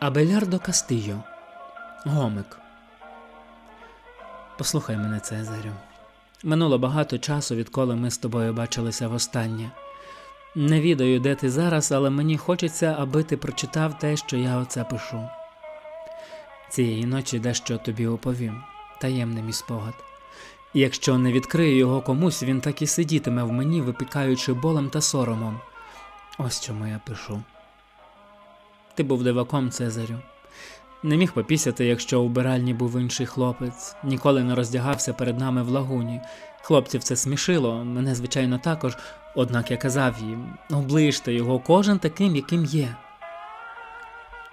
Абелярдо Кастийо. Гомик. Послухай мене, Цезарю. Минуло багато часу, відколи ми з тобою бачилися востаннє. Не відаю, де ти зараз, але мені хочеться, аби ти прочитав те, що я оце пишу. Цієї ночі дещо тобі оповім, таємний мій спогад. Якщо не відкрию його комусь, він так і сидітиме в мені, випікаючи болем та соромом. Ось чому я пишу. Ти був диваком, Цезарю. Не міг попісяти, якщо у биральні був інший хлопець, ніколи не роздягався перед нами в лагуні. Хлопців це смішило, мене, звичайно, також, однак я казав їм оближте його кожен таким, яким є.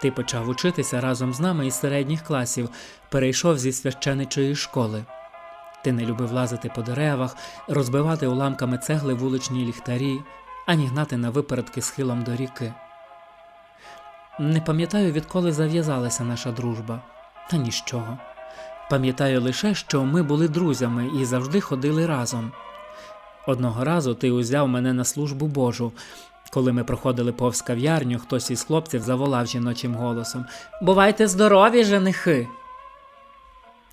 Ти почав учитися разом з нами із середніх класів, перейшов зі священичої школи. Ти не любив лазити по деревах, розбивати уламками цегли вуличні ліхтарі, ані гнати на випередки схилом до ріки. Не пам'ятаю, відколи зав'язалася наша дружба, та нічого. Пам'ятаю лише, що ми були друзями і завжди ходили разом. Одного разу ти узяв мене на службу Божу. Коли ми проходили повз кав'ярню, хтось із хлопців заволав жіночим голосом Бувайте здорові, женихи.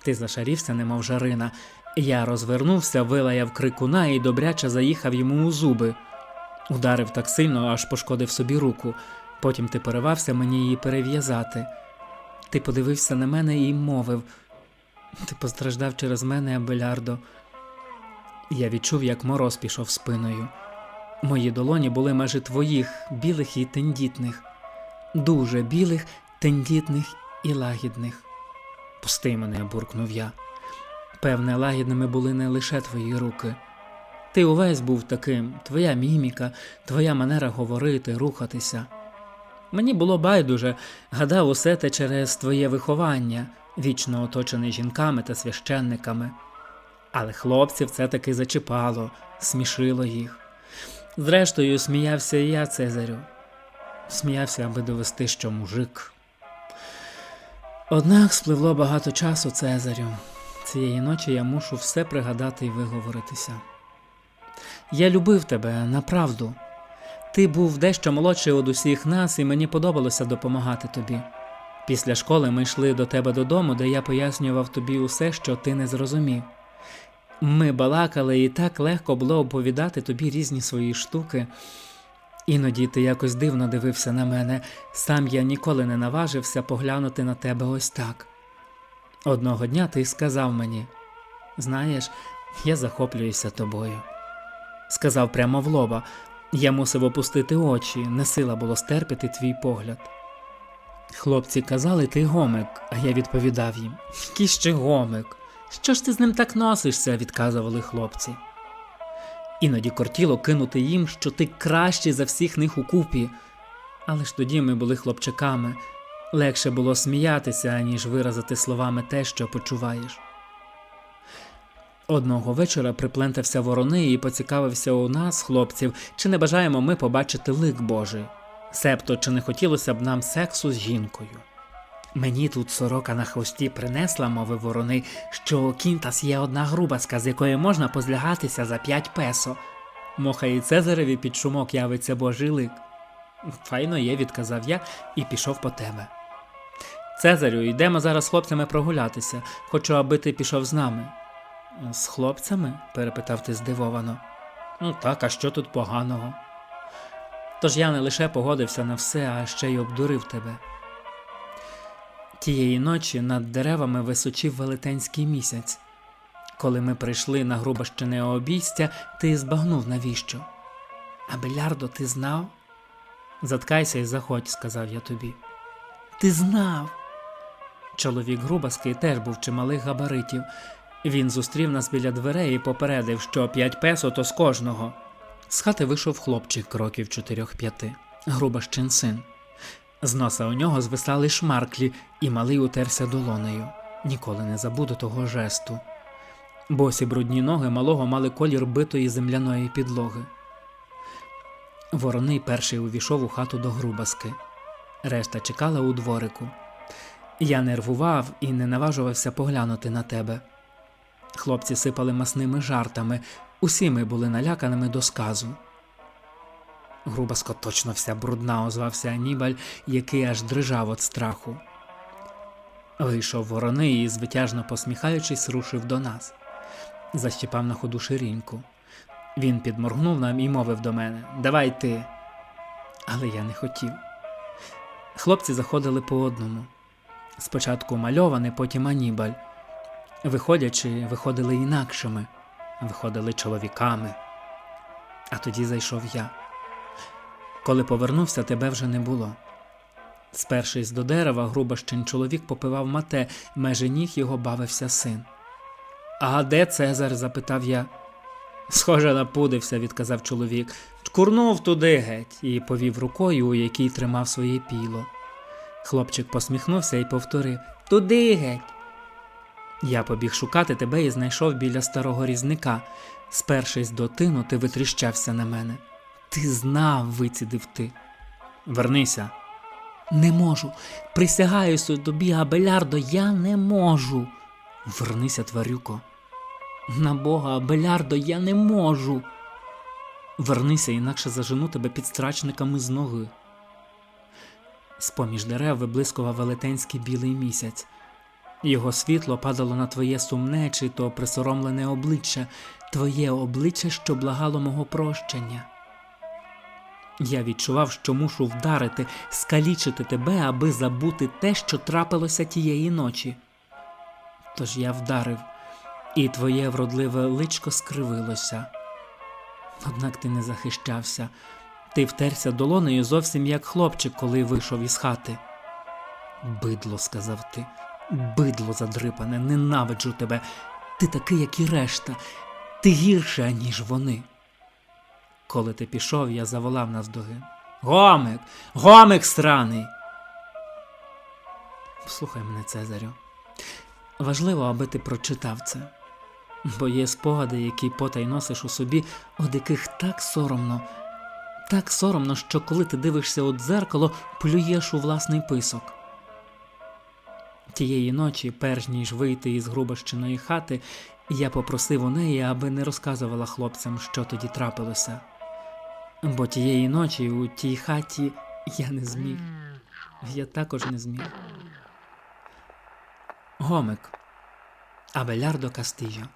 Ти зашарівся, немов жарина. Я розвернувся, вилаяв крикуна і добряче заїхав йому у зуби. Ударив так сильно, аж пошкодив собі руку. Потім ти поривався мені її перев'язати. Ти подивився на мене і мовив Ти постраждав через мене, Абелярдо. Я відчув, як мороз пішов спиною. Мої долоні були майже твоїх, білих і тендітних, дуже білих, тендітних і лагідних. Пусти мене, буркнув я. Певне, лагідними були не лише твої руки. Ти увесь був таким, твоя міміка, твоя манера говорити, рухатися. Мені було байдуже, гадав усе те через твоє виховання, вічно оточений жінками та священниками. Але хлопців це таки зачіпало, смішило їх. Зрештою, сміявся і я, Цезарю. Сміявся, аби довести, що мужик. Однак спливло багато часу, Цезарю. Цієї ночі я мушу все пригадати і виговоритися. Я любив тебе направду. Ти був дещо молодший від усіх нас, і мені подобалося допомагати тобі. Після школи ми йшли до тебе додому, де я пояснював тобі усе, що ти не зрозумів. Ми балакали, і так легко було оповідати тобі різні свої штуки. Іноді ти якось дивно дивився на мене, сам я ніколи не наважився поглянути на тебе ось так. Одного дня ти сказав мені знаєш, я захоплююся тобою. Сказав прямо в лоба, я мусив опустити очі, не сила було стерпіти твій погляд. Хлопці казали, ти гомик, а я відповідав їм Який ще гомик? Що ж ти з ним так носишся? відказували хлопці. Іноді кортіло кинути їм, що ти кращий за всіх них у купі. Але ж тоді ми були хлопчаками. Легше було сміятися, аніж виразити словами те, що почуваєш. Одного вечора приплентався ворони і поцікавився у нас, хлопців, чи не бажаємо ми побачити лик Божий, себто чи не хотілося б нам сексу з жінкою. Мені тут сорока на хвості принесла, мовив ворони, що у Кінтас є одна грубаска, з якої можна позлягатися за п'ять песо. Моха і Цезареві під шумок явиться божий лик. Файно є, відказав я і пішов по тебе. Цезарю, йдемо зараз хлопцями прогулятися. Хочу, аби ти пішов з нами. З хлопцями? перепитав ти здивовано. Ну так, а що тут поганого? Тож я не лише погодився на все, а ще й обдурив тебе. Тієї ночі над деревами височив велетенський місяць. Коли ми прийшли на грубощине обійстя, ти збагнув навіщо. А Белярдо, ти знав? Заткайся і заходь, сказав я тобі. Ти знав. Чоловік Грубаский теж був чималих габаритів. Він зустрів нас біля дверей і попередив, що п'ять песо то з кожного. З хати вийшов хлопчик років чотирьох-п'яти, Грубащин син. З носа у нього звисали шмарклі, і малий утерся долонею. Ніколи не забуду того жесту. Босі брудні ноги малого мали колір битої земляної підлоги. Вороний перший увійшов у хату до грубаски. Решта чекала у дворику. Я нервував і не наважувався поглянути на тебе. Хлопці сипали масними жартами, усі ми були наляканими до сказу. Грубаско точно вся брудна, озвався Анібаль, який аж дрижав від страху. Вийшов ворони і, звитяжно посміхаючись, рушив до нас. Защіпав на ходу ширіньку. Він підморгнув нам і мовив до мене Давай ти. Але я не хотів. Хлопці заходили по одному. Спочатку мальований, потім Анібаль. Виходячи, виходили інакшими, виходили чоловіками. А тоді зайшов я. Коли повернувся, тебе вже не було. Спершись до дерева, грубощин чоловік попивав мате, меже ніг його бавився син. А де Цезар? запитав я. Схоже, напудився, відказав чоловік. Чкурнув туди геть і повів рукою, у якій тримав своє піло. Хлопчик посміхнувся і повторив Туди геть. Я побіг шукати тебе і знайшов біля старого різника. Спершись до тину, ти витріщався на мене. Ти знав, вицідив ти. Вернися. Не можу. Присягаюся тобі, Абелярдо, я не можу. Вернися, тварюко. На Бога, Абелярдо, я не можу. Вернися, інакше зажену тебе під страчниками з ноги. З-поміж дерев виблискував велетенський білий місяць. Його світло падало на твоє сумне чи то присоромлене обличчя, твоє обличчя, що благало мого прощення. Я відчував, що мушу вдарити, скалічити тебе, аби забути те, що трапилося тієї ночі. Тож я вдарив, і твоє вродливе личко скривилося. Однак ти не захищався, ти втерся долонею зовсім як хлопчик, коли вийшов із хати. Бидло, сказав ти, бидло задрипане, ненавиджу тебе. Ти такий, як і решта, ти гірше, аніж вони. Коли ти пішов, я заволав навздогин. Гомик! Гомик сраний! Слухай мене, Цезарю. Важливо, аби ти прочитав це, бо є спогади, які потай носиш у собі, од яких так соромно, так соромно, що коли ти дивишся у дзеркало, плюєш у власний писок. Тієї ночі, перш ніж вийти із грубощиної хати, я попросив у неї, аби не розказувала хлопцям, що тоді трапилося. Бо тієї ночі у тій хаті я не зміг. Я також не зміг. Гомик. Абелярдо Кастильо.